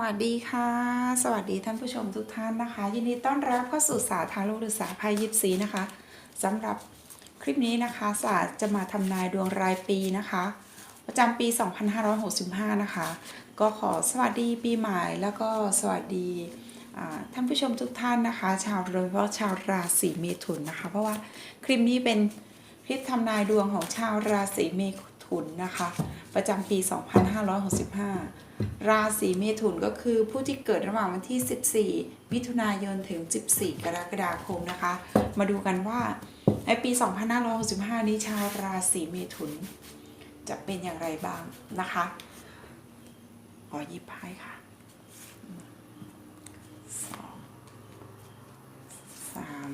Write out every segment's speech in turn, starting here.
วัสดีค่ะ สวัสดีท่านผู้ชมทุกท่านนะคะ ยินดีต้อนรับเข้าสู่ศาสตร์ทาโร่หรือศาสตร์ไพ่ยิปซีนะคะสำหรับคลิปนี้นะคะศาสตร์จะมาทำนายดวงรายปีนะคะ ประจำปี 2565 นะคะ ก็ขอสวัสดีปีใหม่แล้วก็สวัสดีท่านผู้ชมทุกท่านนะคะ ชาวโดยเฉพาะชาวราศีเมถุนนะคะ เพราะว่าคลิปนี้เป็นคลิปทำนายดวงของชาวราศีเม ถุนนะคะ ประจำปี 2565 ราศีเมถุนก็คือผู้ที่เกิดระหว่างวันที่ 14 มิถุนายนถึง 14 กรกฎาคมนะคะ มาดูกันว่าในปี 2565 นี้ชาวราศีเมถุน จะเป็นอย่างไรบ้างนะคะ ขอหยิบไพ่ค่ะสองสาม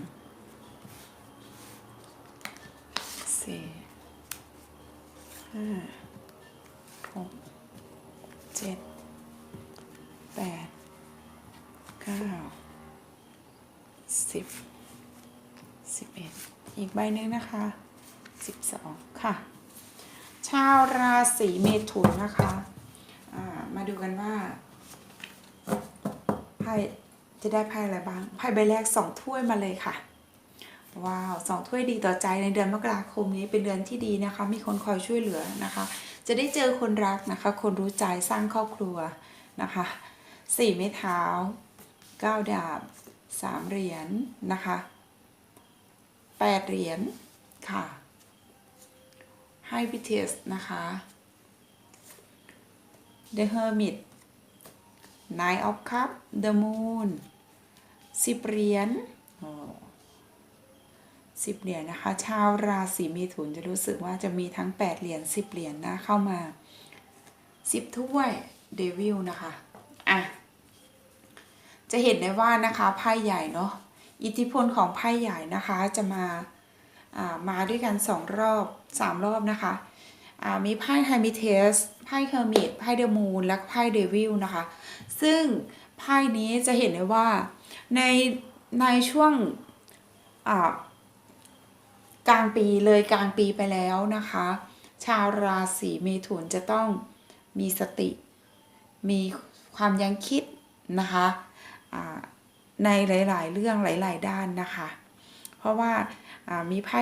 สี่ ห้าหกเจ็ดแปดเก้าสิบสิบเอ็ดอีกใบหนึ่งนะคะสิบสองค่ะ ชาวราศีเมถุนนะคะมาดูกันว่าไพ่จะได้ไพ่อะไรบ้างไพ่ใบแรกสองถ้วยมาเลยค่ะ ว้าวสองถ้วยดีต่อใจในเดือนมกราคมนี้เป็นเดือนที่ดีนะคะ มีคนคอยช่วยเหลือนะคะ จะได้เจอคนรักนะคะ คนรู้ใจสร้างครอบครัวนะคะสี่ไม้เท้าเก้าดาบสามเหรียญนะคะแปดเหรียญค่ะให้พิเทสนะคะ The Hermit Nine of Cup The Moon สิบเหรียญ สิบเหรียญนะคะ ชาวราศีเมถุนจะรู้สึกว่าจะมีทั้งแปดเหรียญสิบเหรียญนะเข้ามาสิบถ้วยเดวิลนะคะ อะ จะเห็นได้ว่านะคะไพ่ใหญ่เนาะอิทธิพลของไพ่ใหญ่นะคะจะมาอ่ามาด้วยกันสองรอบสามรอบนะคะอ่ามีไพ่ไฮมิเทสไพ่เฮอร์มิตไพ่เดอะมูนและไพ่เดวิลนะคะ ซึ่งไพ่นี้จะเห็นได้ว่าในในช่วงอ่า กลางปีเลยกลางปีไปแล้วนะคะ ชาวราศีเมถุนจะต้องมีสติ มีความยั้งคิดนะคะในหลาย ๆ เรื่องหลาย ๆ ด้านนะคะ เพราะว่ามีไพ่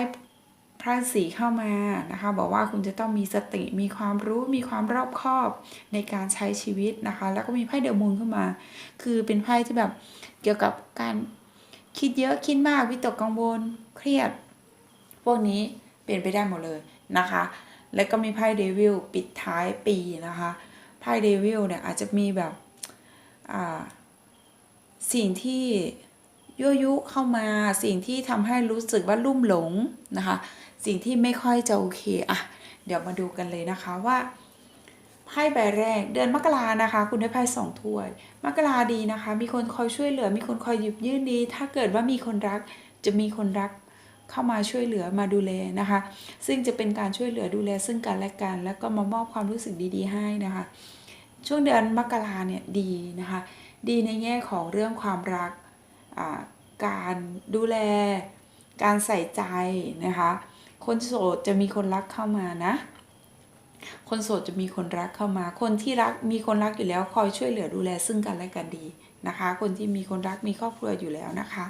พระสีเข้ามานะคะ บอกว่าคุณจะต้องมีสติมีความรู้มีความรอบคอบในการใช้ชีวิตนะคะ แล้วก็มีไพ่เดอมูนเข้ามา คือเป็นไพ่ที่แบบเกี่ยวกับการคิดเยอะคิดมากวิตกกังวลเครียด พวกนี้เป็นไปได้หมดเลยนะคะ แล้วก็มีไพ่เดวิลปิดท้ายปีนะคะไพ่เดวิลเนี่ยอาจจะมีแบบสิ่งที่ยั่วยุเข้ามาสิ่งที่ทำให้รู้สึกว่าลุ่มหลงนะคะ สิ่งที่ไม่ค่อยจะโอเคอะเดี๋ยวมาดูกันเลยนะคะว่าไพ่ใบแรกเดือนมกรานะคะ คุณได้ไพ่สองถ้วย มกราดีนะคะ มีคนคอยช่วยเหลือ มีคนคอยหยิบยื่นดี ถ้าเกิดว่ามีคนรักจะมีคนรัก เข้ามาช่วยเหลือมาดูแลนะคะ ซึ่งจะเป็นการช่วยเหลือดูแลซึ่งกันและกัน แล้วก็มามอบความรู้สึกดีๆ ให้นะคะ ช่วงเดือนมกราเนี่ยดีนะคะ ดีในแง่ของเรื่องความรักการดูแล การใส่ใจนะคะ คนโสดจะมีคนรักเข้ามานะ คนโสดจะมีคนรักเข้ามา คนที่รักมีคนรักอยู่แล้วคอยช่วยเหลือดูแลซึ่งกันและกันดีนะคะ คนที่มีคนรักมีครอบครัวอยู่แล้วนะคะ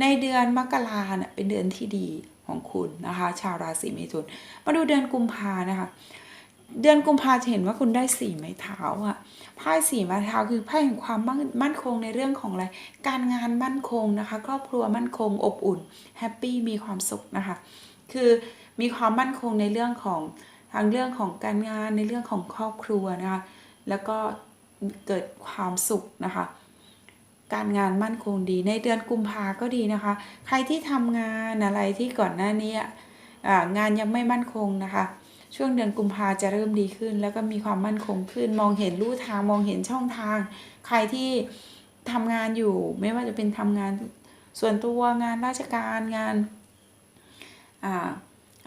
ในเดือนมกราเนี่ยเป็นเดือนที่ดีของคุณนะคะ ชาวราศีเมถุน มาดูเดือนกุมภานะคะ เดือนกุมภาจะเห็นว่าคุณได้สี่ไม้เท้าอะไพ่สี่ไม้เท้าคือไพ่แห่งความมั่นมั่นคงในเรื่องของอะไร การงานมั่นคงนะคะ ครอบครัวมั่นคงอบอุ่นแฮปปี้มีความสุขนะคะ คือมีความมั่นคงในเรื่องของทางเรื่องของการงานในเรื่องของครอบครัวนะคะ แล้วก็เกิดความสุขนะคะ การงานมั่นคงดีในเดือนกุมภาก็ดีนะคะ ใครที่ทำงานอะไรที่ก่อนหน้านี้งานยังไม่มั่นคงนะคะ ช่วงเดือนกุมภาจะเริ่มดีขึ้น แล้วก็มีความมั่นคงขึ้น มองเห็นลู่ทางมองเห็นช่องทาง ใครที่ทำงานอยู่ไม่ว่าจะเป็นทำงานส่วนตัวงานราชการงานอ่า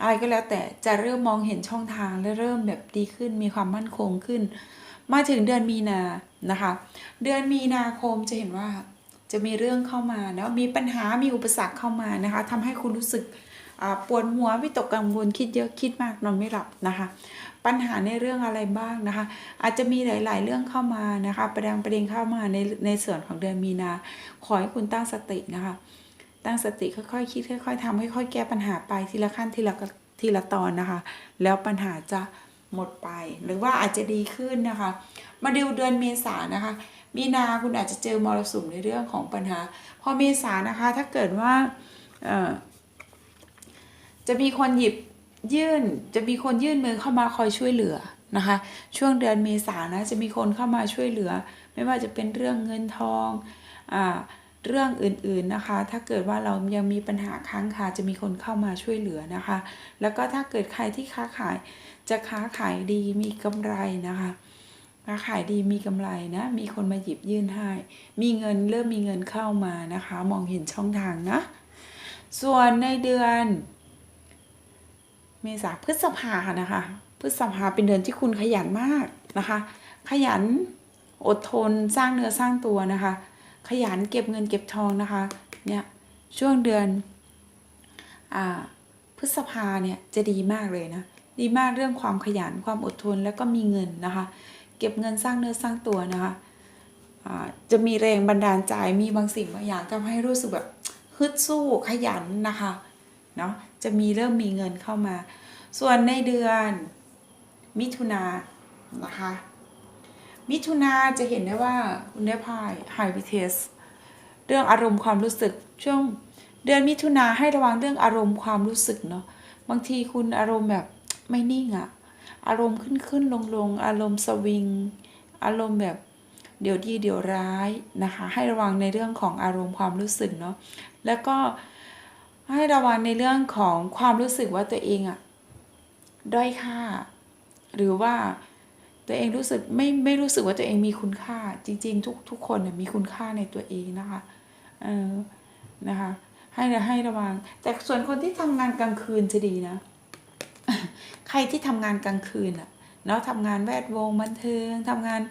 อะไรก็แล้วแต่จะเริ่มมองเห็นช่องทางและเริ่มแบบดีขึ้นมีความมั่นคงขึ้น มาถึงเดือนมีนานะคะ เดือนมีนาคมจะเห็นว่าจะมีเรื่องเข้ามาเนาะมีปัญหามีอุปสรรคเข้ามานะคะทำให้คุณรู้สึกปวดหัววิตกกังวลคิดเยอะคิดมากนอนไม่หลับนะคะ ปัญหาในเรื่องอะไรบ้างนะคะ อาจจะมีหลาย ๆ เรื่องเข้ามานะคะประเด็นประเด็นเข้ามาในในส่วนของเดือนมีนา ขอให้คุณตั้งสตินะคะ ตั้งสติค่อย ๆ คิดค่อย ๆทำค่อย ๆ แก้ปัญหาไปทีละขั้นทีละทีละตอนนะคะ แล้วปัญหาจะ หมดไป หรือว่าอาจจะดีขึ้นนะคะ มาดูเดือนเมษานะคะ มีนาคุณอาจจะเจอมรสุมในเรื่องของปัญหา พอเมษานะคะถ้าเกิดว่าจะมีคนหยิบยื่นจะมีคนยื่นมือเข้ามาคอยช่วยเหลือนะคะ ช่วงเดือนเมษานะจะมีคนเข้ามาช่วยเหลือ ไม่ว่าจะเป็นเรื่องเงินทองอ่า เรื่องอื่นๆนะคะ ถ้าเกิดว่าเรายังมีปัญหาค้างคาจะมีคนเข้ามาช่วยเหลือนะคะ แล้วก็ถ้าเกิดใครที่ค้าขายจะค้าขายดีมีกำไรนะคะค้าขายดีมีกำไรนะมีคนมาหยิบยื่นให้ มีเงินเริ่มมีเงินเข้ามานะคะ มองเห็นช่องทางนะ ส่วนในเดือนเมษาพฤษภานะคะพฤษภาเป็นเดือนที่คุณขยันมากนะคะ ขยันอดทนสร้างเนื้อสร้างตัวนะคะ ขยันเก็บเงินเก็บทองนะคะเนี่ยช่วงเดือนอ่าพฤษภาเนี่ยจะดีมากเลยนะดีมากเรื่องความขยันความอดทนแล้วก็มีเงินนะคะ เก็บเงินสร้างเนื้อสร้างตัวนะคะจะมีแรงบันดาลใจมีบางสิ่งบางอย่างทำให้รู้สึกแบบฮึดสู้ขยันนะคะเนาะจะมีเริ่มมีเงินเข้ามา ส่วนในเดือนมิถุนานะคะ มิถุนาจะเห็นได้ว่าคุณได้ไพ่ไฮวิเทสเรื่องอารมณ์ความรู้สึกช่วงเดือนมิถุนาให้ระวังเรื่องอารมณ์ความรู้สึกเนาะบางทีคุณอารมณ์แบบไม่นิ่งอะอารมณ์ขึ้นขึ้นลงลงอารมณ์สวิง อารมณ์แบบเดี๋ยวดีเดี๋ยวร้ายนะคะ ให้ระวังในเรื่องของอารมณ์ความรู้สึกเนาะแล้วก็ให้ระวังในเรื่องของความรู้สึกว่าตัวเองอะด้อยค่า หรือว่า ตัวเองรู้สึกไม่ไม่รู้สึกว่าตัวเองมีคุณค่า จริง ๆ ทุกทุกคนเนี่ยมีคุณค่าในตัวเองนะคะเออนะคะ ให้ให้ระวัง แต่ส่วนคนที่ทำงานกลางคืนจะดีนะ ใครที่ทำงานกลางคืนอะเนาะทำงานแวดวงบันเทิงทำงาน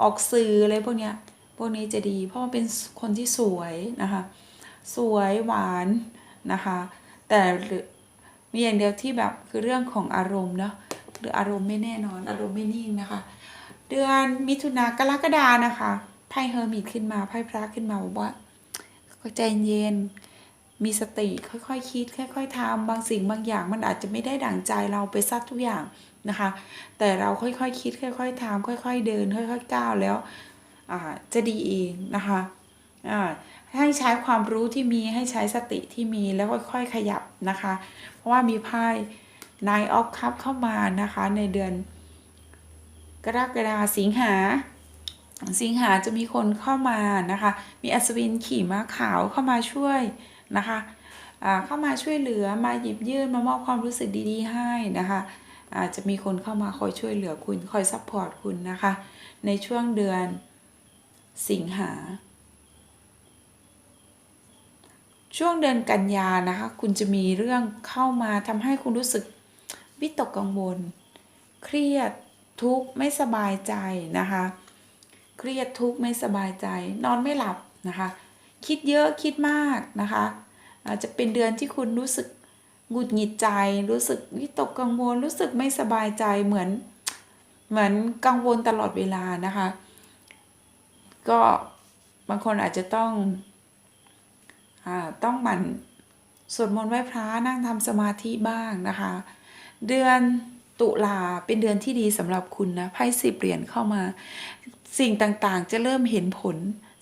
ออกสื่ออะไรพวกเนี้ยพวกนี้จะดี เพราะว่าเป็นคนที่สวยนะคะ สวยหวานนะคะ แต่มีอย่างเดียวที่แบบคือเรื่องของอารมณ์เนาะ หรืออารมณ์ไม่แน่นอน อารมณ์ไม่นิ่งนะคะ เดือนมิถุนากรกฎานะคะไพ่เฮอร์มิตขึ้นมาไพ่พระขึ้นมาบอกว่าใจเย็นมีสติค่อยๆคคิด ค่อย ๆทำบางสิ่งบางอย่างมันอาจจะไม่ได้ดั่งใจเราไปซัดทุกอย่างนะคะ แต่เราค่อยๆคคิด ค่อย ๆทำค่อย ๆ เดิน ค่อย ๆ ก้าวแล้วจะดีเองนะคะให้ใช้ความรู้ที่มีให้ใช้สติที่มีแล้วค่อย ๆ ขยับนะคะ เพราะว่ามีไพ่ นายออฟคัพเข้ามานะคะในเดือนกรกฎาสิงหา สิงหาจะมีคนเข้ามานะคะ มีอัศวินขี่ม้าขาวเข้ามาช่วยนะคะเข้ามาช่วยเหลือมาหยิบยื่นมามอบความรู้สึกดีๆ ให้นะคะอาจจะมีคนเข้ามาคอยช่วยเหลือคุณคอยซัพพอร์ตคุณนะคะ ในช่วงเดือนสิงหา ช่วงเดือนกันยานะคะ คุณจะมีเรื่องเข้ามาทำให้คุณรู้สึก วิตกกังวล เครียดทุกข์ไม่สบายใจนะคะ เครียดทุกข์ไม่สบายใจ นอนไม่หลับนะคะ คิดเยอะคิดมากนะคะอาจจะเป็นเดือนที่คุณรู้สึกหงุดหงิดใจ รู้สึกวิตกกังวล รู้สึกไม่สบายใจเหมือน เหมือนกังวลตลอดเวลานะคะ ก็บางคนอาจจะต้องอต้องหมั่นสวดมนต์ไหว้พระนั่งทำสมาธิบ้างนะคะ เดือนตุลาเป็นเดือนที่ดีสำหรับคุณนะไพ่สิบเหรียญเข้ามา สิ่งต่างๆ จะเริ่มเห็นผล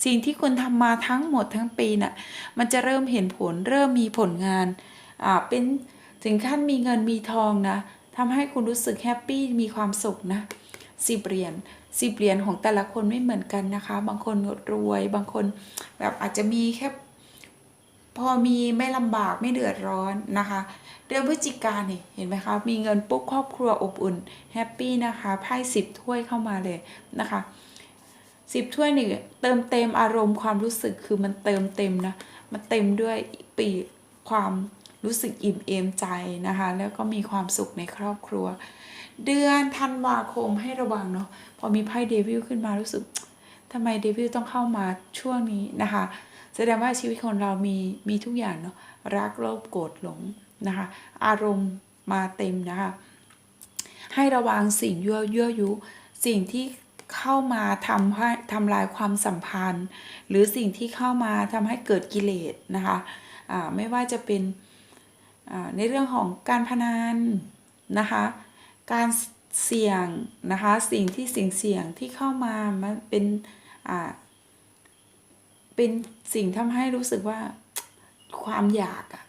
สิ่งที่คุณทำมาทั้งหมดทั้งปีนะ่ะมันจะเริ่มเห็นผล เริ่มมีผลงานอ่าเป็นถึงขั้นมีเงินมีทองนะทำให้คุณรู้สึกแฮปปี้มีความสุขนะสิบเหรียญสิบเหรียญของแต่ละคนไม่เหมือนกันนะคะ บางคนรวย บางคนแบบอาจจะมีแค่ พอมีไม่ลำบากไม่เดือดร้อนนะคะ เดือนพฤศจิกาเนี่ยเห็นไหมคะมีเงินปุ๊บครอบครัวอบอุ่นแฮปปี้นะคะไพ่สิบถ้วยเข้ามาเลยนะคะสิบถ้วยนี่เติมเต็มอารมณ์ความรู้สึกคือมันเติมเต็มนะมันเต็มด้วยปีความรู้สึกอิ่มเอมใจนะคะ แล้วก็มีความสุขในครอบครัว เดือนธันวาคมให้ระวังเนาะพอมีไพ่เดวิลขึ้นมารู้สึกทำไมเดวิลต้องเข้ามาช่วงนี้นะคะ แสดงว่าชีวิตของเรามีมีทุกอย่างเนาะรักโลภโกรธหลงนะคะ อารมณ์มาเต็มนะคะ ให้ระวังสิ่งยั่วยั่วยุ สิ่งที่เข้ามาทำให้ทำลายความสัมพันธ์ หรือสิ่งที่เข้ามาทำให้เกิดกิเลสนะคะอ่าไม่ว่าจะเป็นในเรื่องของการพนันนะคะ การเสี่ยงนะคะ สิ่งที่เสี่ยงเสี่ยงที่เข้ามามันเป็นอ่า เป็นสิ่งทำให้รู้สึกว่าความอยากอะ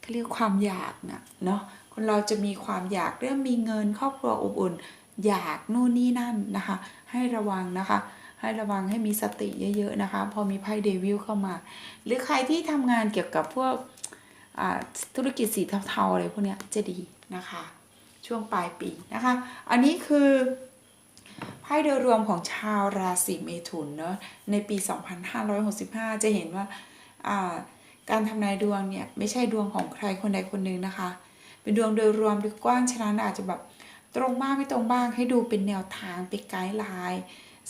เขาเรียกความอยากนะเนาะคนเราจะมีความอยากเรื่องมีเงินครอบครัวอบอุ่น อยากนู่นนี่นั่นนะคะ ให้ระวังนะคะ ให้ระวังให้มีสติเยอะๆนะคะ พอมีไพ่เดวิลเข้ามา หรือใครที่ทำงานเกี่ยวกับพวกธุรกิจสีเทาๆอะไรพวกนี้จะดีนะคะ ช่วงปลายปีนะคะ อันนี้คือ พ่โดยรวมของชาวราศีเมถุนเนาะในปี 2565 จะเห็นว่าาการทำนายดวงเนี่ยไม่ใช่ดวงของใครคนใดคนหนึ่งนะคะ เป็นดวงโดยรวมโดยกว้างฉะนั้นอาจจะแบบตรงบ้างไม่ตรงบ้างให้ดูเป็นแนวทางเป็นไกด์ไลน์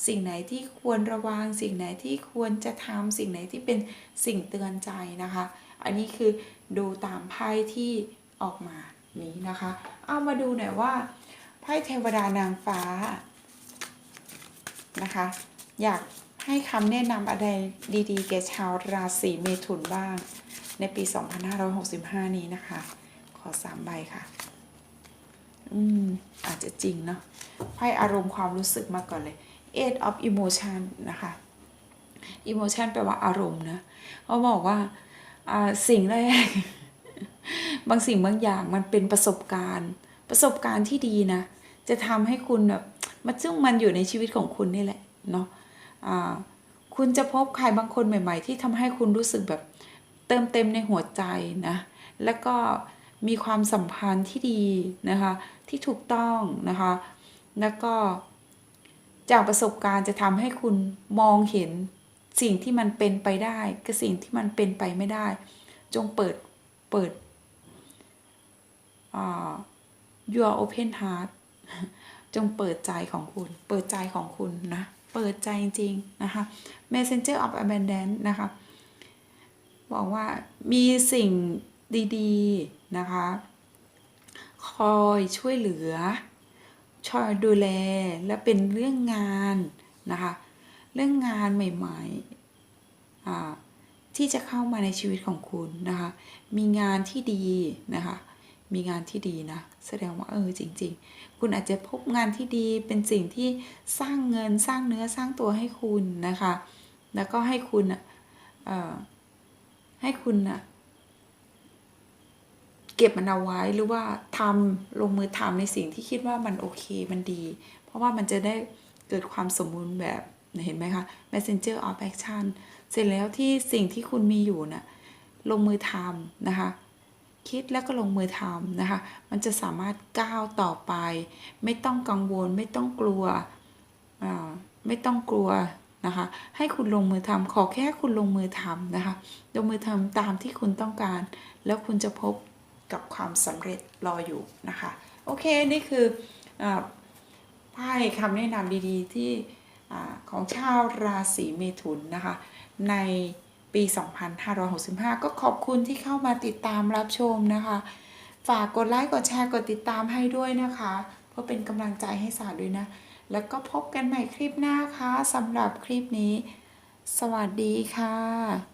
สิ่งไหนที่ควรระวัง สิ่งไหนที่ควรจะทำสิ่งไหนที่เป็นสิ่งเตือนใจนะคะ อันนี้คือดูตามไพ่ที่ออกมานี้นะคะ เอามาดูหน่อยว่าไพ่เทวดานางฟ้า นะคะ อยากให้คำแนะนำอะไรดีๆ แก่ชาวราศีเมถุนบ้าง ในปี 2565 นี้นะคะ ขอสามใบค่ะ อืม อาจจะจริงเนาะไพ่อารมณ์ความรู้สึกมาก่อนเลย Eight of Emotion นะคะ Emotion แปลว่าอารมณ์นะเขาบอกว่าอ่าสิ่งแรก บางสิ่งบางอย่างมันเป็นประสบการณ์ ประสบการณ์ที่ดีนะ จะทำให้คุณแบบ มันซึ่งมันอยู่ในชีวิตของคุณนี่แหละเนาะอ่าคุณจะพบใครบางคนใหม่ ๆ ที่ทำให้คุณรู้สึกแบบเติมเต็มในหัวใจนะ แล้วก็มีความสัมพันธ์ที่ดีนะคะ ที่ถูกต้องนะคะ แล้วก็จากประสบการณ์จะทำให้คุณมองเห็นสิ่งที่มันเป็นไปได้กับสิ่งที่มันเป็นไปไม่ได้ จงเปิดเปิด your open heart จงเปิดใจของคุณ เปิดใจของคุณนะ เปิดใจจริงๆนะคะ messenger of abundance นะคะ บอกว่ามีสิ่งดีๆนะคะ คอยช่วยเหลือ ช่วยดูแล และเป็นเรื่องงานนะคะ เรื่องงานใหม่ๆอ่าที่จะเข้ามาในชีวิตของคุณนะคะ มีงานที่ดีนะคะ มีงานที่ดีนะ แสดงว่าเออจริง ๆ คุณอาจจะพบงานที่ดีเป็นสิ่งที่สร้างเงินสร้างเนื้อสร้างตัวให้คุณนะคะ แล้วก็ให้คุณอะเอ่อให้คุณอะเก็บมันเอาไว้หรือว่าทำลงมือทำในสิ่งที่คิดว่ามันโอเคมันดี เพราะว่ามันจะได้เกิดความสมบูรณ์แบบเห็นไหมคะ messenger of action เสร็จแล้วที่สิ่งที่คุณมีอยู่น่ะลงมือทำนะคะ คิดแล้วก็ลงมือทำนะคะ มันจะสามารถก้าวต่อไป ไม่ต้องกังวล ไม่ต้องกลัว ไม่ต้องกลัวนะคะ ให้คุณลงมือทำขอแค่คุณลงมือทำนะคะ ลงมือทำตามที่คุณต้องการ แล้วคุณจะพบกับความสำเร็จรออยู่นะคะ โอเค นี่คือไพ่คำแนะนำดีๆที่อของชาวราศีเมถุนนะคะ ใน ปี 2565 ก็ขอบคุณที่เข้ามาติดตามรับชมนะคะ ฝากกดไลค์ กดแชร์ กดติดตามให้ด้วยนะคะ เพื่อเป็นกำลังใจให้สาด้วยนะ แล้วก็พบกันใหม่คลิปหน้าค่ะสำหรับคลิปนี้ สวัสดีค่ะ